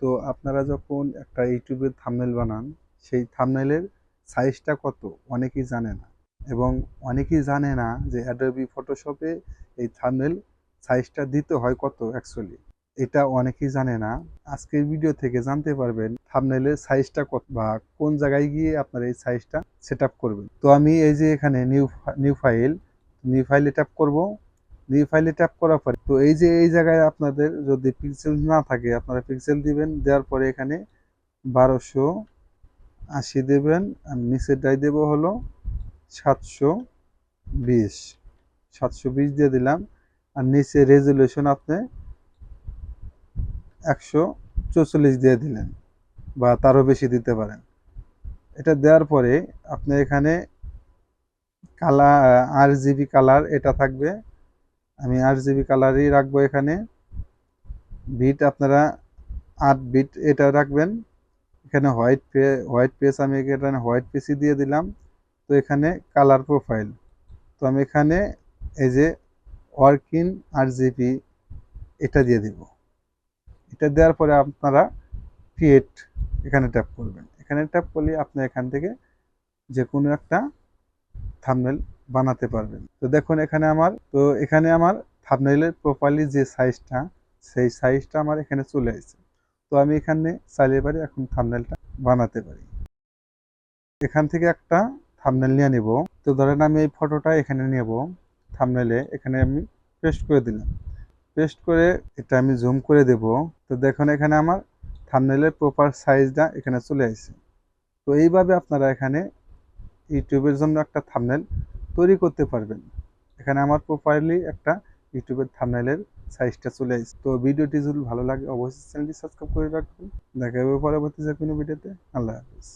তো আপনারা যখন একটা ইউটিউবের থাম্বনেল বানান, সেই থাম্বনেলের সাইজটা কত? অনেকেই জানে না। এবং অনেকেই জানে না যে অ্যাডোবি ফটোশপে এই থামনেল সাইজটা দিতে হয় কত অ্যাকচুয়ালি এটা অনেকেই জানে না। আজকের ভিডিও থেকে জানতে পারবেন থামনেলের সাইজটা কত বা কোন জায়গায় গিয়ে আপনার এই সাইজটা সেট করবেন। তো আমি এই যে এখানে নিউ নিউ ফাইল নিউ ফাইলে ট্যাপ করব। নিউ ফাইলে ট্যাপ করার পরে, তো এই যে, এই জায়গায় আপনাদের যদি পিক্সেল না থাকে, আপনারা পিক্সেল দিবেন, দেওয়ার পরে এখানে বারোশো আশি দেবেন, আর নিচের নিচেরটাই দেব হলো সাতশো বিশ। সাতশো বিশ দিয়ে দিলাম, আর নিচে রেজুলেশন আপনি একশো চৌচল্লিশ দিয়ে দিলেন, বা তারও বেশি দিতে পারেন। এটা দেওয়ার পরে আপনি এখানে কালার আর জিবি কালার এটা থাকবে আমি আর জিবি কালারই রাখব এখানে। বিট আপনারা আট বিট এটা রাখবেন। এখানে হোয়াইট পে হোয়াইট পেস আমি এখানে হোয়াইট পেসি দিয়ে দিলাম। তো এখানে কালার প্রোফাইল তো আমি এখানে এই যে ওয়ার্কিং আর জিবি এটা দিয়ে দিব। এটা দেওয়ার পরে আপনারা ক্রিয়েট এখানে ট্যাপ করবেন। এখানে ট্যাপ করলে আপনি এখান থেকে যে কোনো একটা থামনেল বানাতে পারবেন। তো দেখুন এখানে আমার, তো এখানে আমার থামনেলের প্রপারলি যে সাইজটা সেই সাইজটা আমার এখানে চলে আসছে তো আমি এখানে চাইলে পারি এখন থামনেলটা বানাতে পারি। এখান থেকে একটা থামনেল নিয়ে নেব। তো ধরেন আমি এই ফটোটা এখানে নেব। থামনেলে এখানে আমি পেস্ট করে দিলাম। পেস্ট করে এটা আমি জুম করে দেব। তো দেখুন এখানে আমার থামনেলের প্রপার সাইজটা এখানে চলে আসছে তো এইভাবে আপনারা এখানে ইউটিউবের জন্য একটা থামনেল তৈরি করতে পারবেন। এখানে আমার প্রোফাইলে একটা ইউটিউবের থামনেলের সাইজটা চলে আসছে। তো ভিডিওটি যদি ভালো লাগে, অবশ্যই চ্যানেলটি সাবস্ক্রাইব করে রাখবেন। দেখা হবে পরবর্তী যে কোনো ভিডিওতে আল্লাহ হাফিজ।